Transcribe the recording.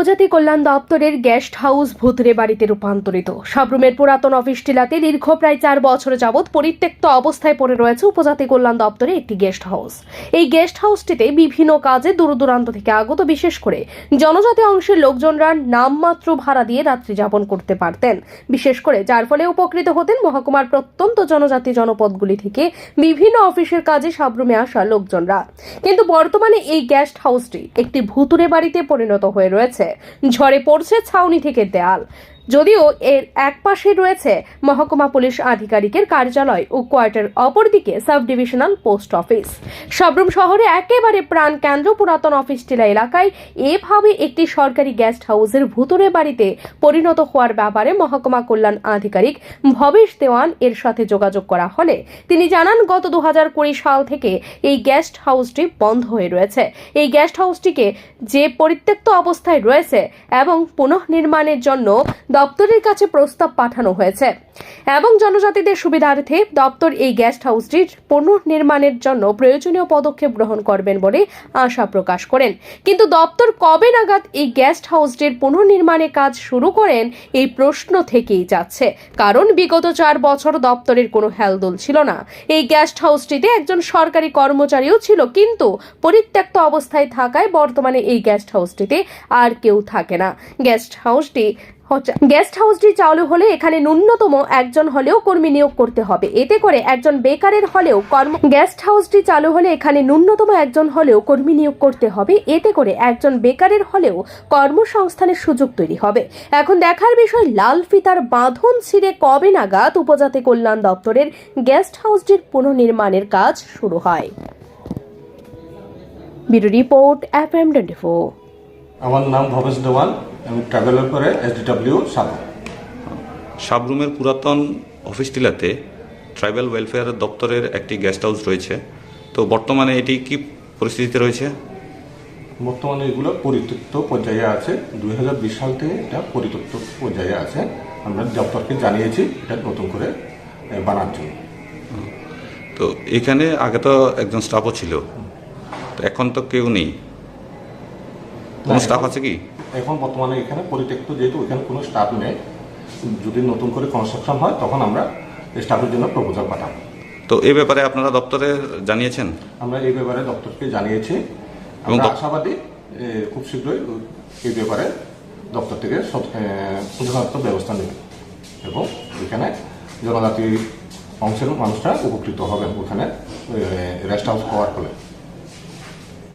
উপজাতি কল্যাণ দপ্তরের guest house ভূতরে বাড়িতে রূপান্তরিত। সাবরুমের পুরাতন অফিস টিলাতে দীর্ঘ প্রায় চার বছর যাবৎ পরিত্যক্ত অবস্থায় পড়ে রয়েছে উপজাতি কল্যাণ দপ্তরে একটি গেস্ট হাউস। এই গেস্ট হাউসটিতে বিভিন্ন কাজে দূর দূরান্ত থেকে আগত, বিশেষ করে জনজাতি অংশের লোকজনরা নামমাত্র ভাড়া দিয়ে রাত্রি যাপন করতে পারতেন। বিশেষ করে যার ফলে উপকৃত হতেন মহকুমার প্রত্যন্ত জনজাতি জনপদগুলি থেকে বিভিন্ন অফিসের কাজে সাবরুমে আসা লোকজনরা। কিন্তু বর্তমানে এই গেস্ট হাউসটি একটি ভুতুরে বাড়িতে পরিণত হয়ে রয়েছে। ঝড়ে পড়ছে ছাউনি থেকে দেয়াল। যদিও এর এক পাশে রয়েছে মহকুমা পুলিশ আধিকারিকের কার্যালয় ও কোয়ার্টার অপরদিকে sub divisional post office. Sabroom শহরে একেবারে প্রাণ কেন্দ্র পুরাতন অফিস টিলা এলাকায় এভাবে একটি সরকারি গেস্ট হাউসের ভুতুরে বাড়িতে পরিণত হওয়ার ব্যাপারে মহকুমা কল্যাণ আধিকারিক ভবেশ দেওয়ান এর সাথে যোগাযোগ করা হলে তিনি জানান, গত দুহাজার কুড়ি সাল থেকে এই গেস্ট হাউসটি বন্ধ হয়ে রয়েছে। এই গেস্ট হাউসটিকে যে পরিত্যক্ত অবস্থায় রয়েছে এবং পুনঃনির্মাণের জন্য দপ্তরের কাছে প্রস্তাব পাঠানো হয়েছে। এবং জনজাতিদের সুবিধার্থে দপ্তর এই গেস্ট হাউসটির পুনর্নির্মাণের জন্য প্রয়োজনীয় পদক্ষেপ গ্রহণ করবেন বলে আশা প্রকাশ করেন। কিন্তু দপ্তর কবে নাগাদ এই গেস্ট হাউসটির পুনর্নির্মাণের কাজ শুরু করেন, এই প্রশ্ন থেকেই যাচ্ছে। কারণ বিগত চার বছর দপ্তরের কোনো হেলদোল ছিল না। এই গেস্ট হাউসটিতে একজন সরকারি কর্মচারীও ছিল, কিন্তু পরিত্যক্ত অবস্থায় থাকায় বর্তমানে এই গেস্ট হাউসটিতে আর কেউ থাকে না। গেস্ট হাউসটি হচ্ছে- গেস্ট হাউসটি চালু হলে এখানে ন্যূনতম একজন হলেও কর্মী নিয়োগ করতে হবে। এতে করে একজন বেকারের হলেও কর্ম গেস্ট হাউসটি চালু হলে এখানে ন্যূনতম একজন হলেও কর্মী নিয়োগ করতে হবে। এতে করে একজন বেকারের হলেও কর্মসংস্থানের সুযোগ তৈরি হবে। এখন দেখার বিষয়, লাল ফিতার বাঁধন ছিঁড়ে কবে নাগাদ উপজাতি কল্যাণ দপ্তরের গেস্ট হাউসটির পুনর্নির্মাণের কাজ শুরু হয়? Report F M twenty four. আমার নাম ভবেশ দেওয়ান আমি ট্রাভেলার করে এসডিডব্লিউ সাগর সাবরুমের পুরাতন অফিস টিলাতে ট্রাইবাল ওয়েলফেয়ার দপ্তরের একটি গেস্ট হাউস রয়েছে। তো বর্তমানে এটি কি পরিস্থিতিতে রয়েছে? বর্তমানে এগুলো পরিত্যক্ত পর্যায়ে আছে। দুই হাজার বিশ সাল থেকে এটা পরিত্যক্ত পর্যায়ে আছে। আমরা দপ্তরকে জানিয়েছি এটা নতুন করে বানার জন্য। তো এখানে আগে তো একজন স্টাফও ছিল। তো এখন তো কেউ নেই। কোনো স্টাফ আছে কি? এখন বর্তমানে এখানে পরিত্যক্ত যেহেতু এখানে কোনো স্টাফ নেই যদি নতুন করে কনস্ট্রাকশন হয় তখন আমরা স্টাফের জন্য প্রপোজাল পাঠাবো। তো এই ব্যাপারে আপনারা দপ্তরে জানিয়েছেন? আমরা এই ব্যাপারে দপ্তরকে জানিয়েছি। এবং আমরা আশাবাদী খুব শীঘ্রই এই ব্যাপারে দপ্তর থেকে যথাযথ ব্যবস্থা নেবে এবং এখানে জনজাতি অংশের মানুষরা উপকৃত হবেন। ওখানে রেস্ট হাউস হওয়ার ফলে।